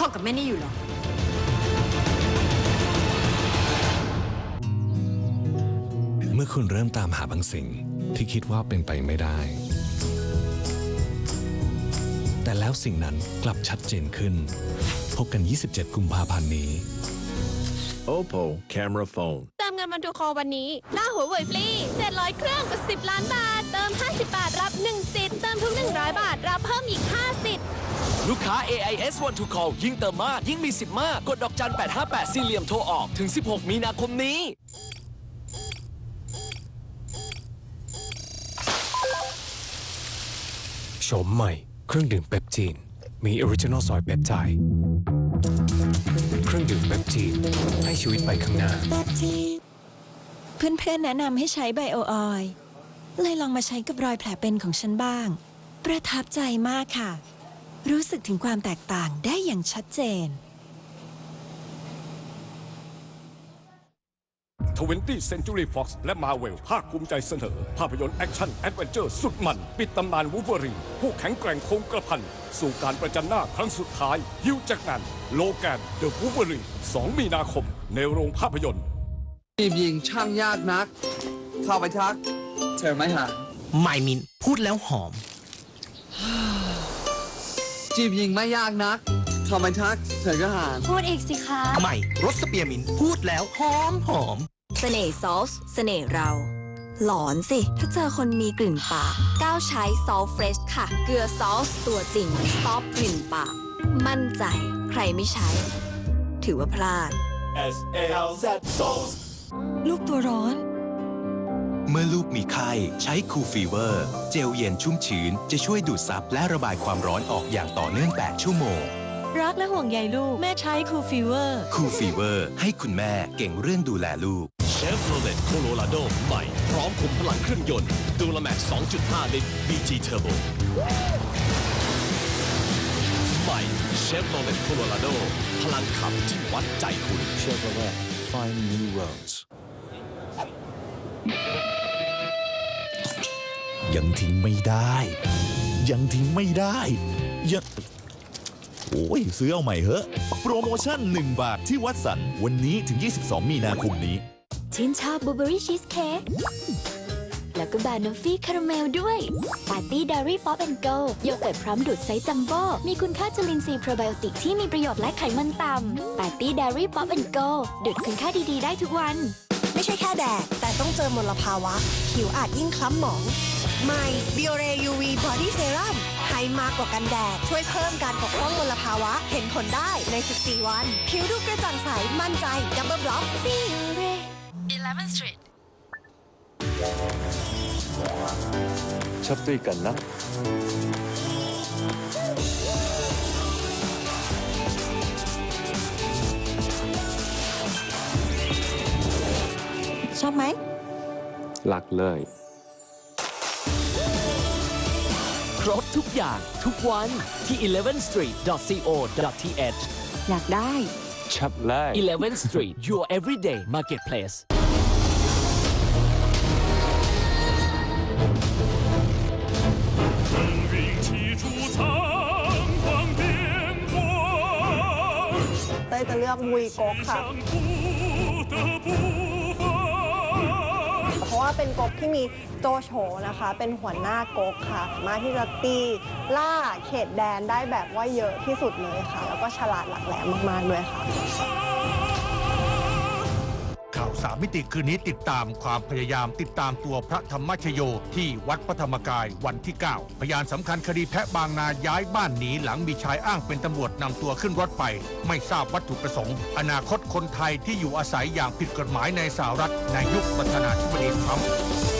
คบกับแม่นี่อยู่เหรอ เมื่อคุณเริ่มตามหาบางสิ่งที่คิดว่าเป็นไปไม่ได้ แต่แล้วสิ่งนั้นกลับชัดเจนขึ้น พบกัน 27 กุมภาพันธ์นี้ Oppo camera phone. เติมเงินมันดูคอวันนี้ได้หัวเว่ยฟรี700เครื่องกับ10 ล้านบาท เติม 50 บาท รับ 1 สิทธิ์ เติมทุก 100 บาท รับเพิ่มอีก5สิทธิ์ ลูกค้า AIS One to Call ยิ่งเติมมาก ยิ่งมีสิทธิ์มาก กดดอกจัน 858 สี่เหลี่ยมโทรออก ถึง 16 มีนาคมนี้ โฉมใหม่ เครื่องดื่มเปปจีน มีออริจินอลซอยเปปไทด์เครื่องดื่มเปปจีน ให้ชีวิตไปข้างหน้าเพื่อนๆแนะนำให้ใช้ไบโอออยล์เลยลองมาใช้กับรอยแผลเป็นของฉันบ้าง ประทับใจมากค่ะ รู้สึกถึงความแตกต่างได้อย่างชัดเจน 20 Century Fox และ Marvel ภาคภูมิใจเสนอ ภาพยนตร์แอคชั่นแอดเวนเจอร์สุดมัน ปิดตำนานวูเวอรีนผู้แข็งแกร่งคงกระพัน สู่การประจันหน้าครั้งสุดท้าย ฮิวจากแมนโลแกนเดอะวูเวอรีน2 มีนาคม ในโรงภาพยนตร์จีบหญิงช่างยากนัก เข้าไปทักเธอไม่หาใหม่มินพูดแล้วหอม จีบหญิงไม่ยากนักเข้าไปทักเธอก็หาพูดอีกสิคะใหม่รสสเปียร์มินพูดแล้วหอมหอมเสน่ห์ซอสเสน่ห์เรา หลอนสิ ถ้าเจอคนมีกลิ่นปากก้าวใช้ซอสเฟรชค่ะ เกลือซอสตัวจริงสต็อปกลิ่นปาก มั่นใจใครไม่ใช้ ถือว่าพลาดลูกตัวร้อน เมื่อลูกมีไข้ ใช้คูลฟีเวอร์ เจลเย็นชุ่มชื้น จะช่วยดูดซับและระบายความร้อนออกอย่างต่อเนื่อง 8 ชั่วโมง รักและห่วงใยลูก แม่ใช้คูลฟีเวอร์คูลฟีเวอร์ ให้คุณแม่เก่งเรื่องดูแลลูก Chevrolet Colorado ใหม่ พร้อมขุมพลังเครื่องยนต์ดูลแม็ก2.5 ลิตร VG Turbo ใหม่ Chevrolet Colorado พลังขับที่วัดใจคุณ Chevrolet. Find new roads. ยังทิ้งไม่ได้ ยังทิ้งไม่ได้ยังโอ้ยซื้อเอาใหม่เหอะ โปรโมชั่น 1 บาทที่วัดสัน วันนี้ถึง 22 มีนาคมนี้ชื่นชอบบูเบอรี่ชีสเค้กแล้วก็บานอฟฟี่คาราเมลด้วยปาร์ตี้ดารี่ฟอปแอนโกโยเกิร์ตพร้อมดูดไซส์จัมโบ้มีคุณค่าจุลินทรีย์โปรไบโอติกที่มีประโยชน์และไขมันต่ำปาร์ตี้ดารี่ฟอปแอนโกดูดคุณค่าดีๆ ได้ทุกวัน ไม่ใช่แค่แดดแต่ต้องเจอมลภาวะ ผิวอาจยิ่งคล้ำหมอง ใหม่ Biore UV Body Serum ให้มากกว่ากันแดด ช่วยเพิ่มการปกป้องมลภาวะ เห็นผลได้ใน 14 วัน ผิวดูกระจ่างใส มั่นใจ Double Block Biore 11 Street ชอบด้วยกันนะ ชอบไหม หลักเลย ครบทุกอย่างทุกวันที่ 11street.co.th อยากได้ ชัดเลย11 Street your everyday marketplace เต้ยจะเลือกวุยโกกค่ะเพราะ ว่าเป็นกกที่มีโจโฉนะคะ เป็นหัวหน้ากกค่ะ มาที่จะตีล่าเขตแดนได้แบบว่าเยอะที่สุดเลยค่ะ แล้วก็ฉลาดหลักแหลมมากๆด้วยค่ะ สามมิติคืนนี้ติดตามความพยายามติดตามตัวพระธรรมชโยที่วัดพระธรรมกายวันที่ 9 พยานสำคัญคดีแพะบางนาย้ายบ้านหนีหลังมีชายอ้างเป็นตำรวจนำตัวขึ้นรถไป ไม่ทราบวัตถุประสงค์ อนาคตคนไทยที่อยู่อาศัยอย่างผิดกฎหมายในสหรัฐในยุคประธานาธิบดีทรัมป์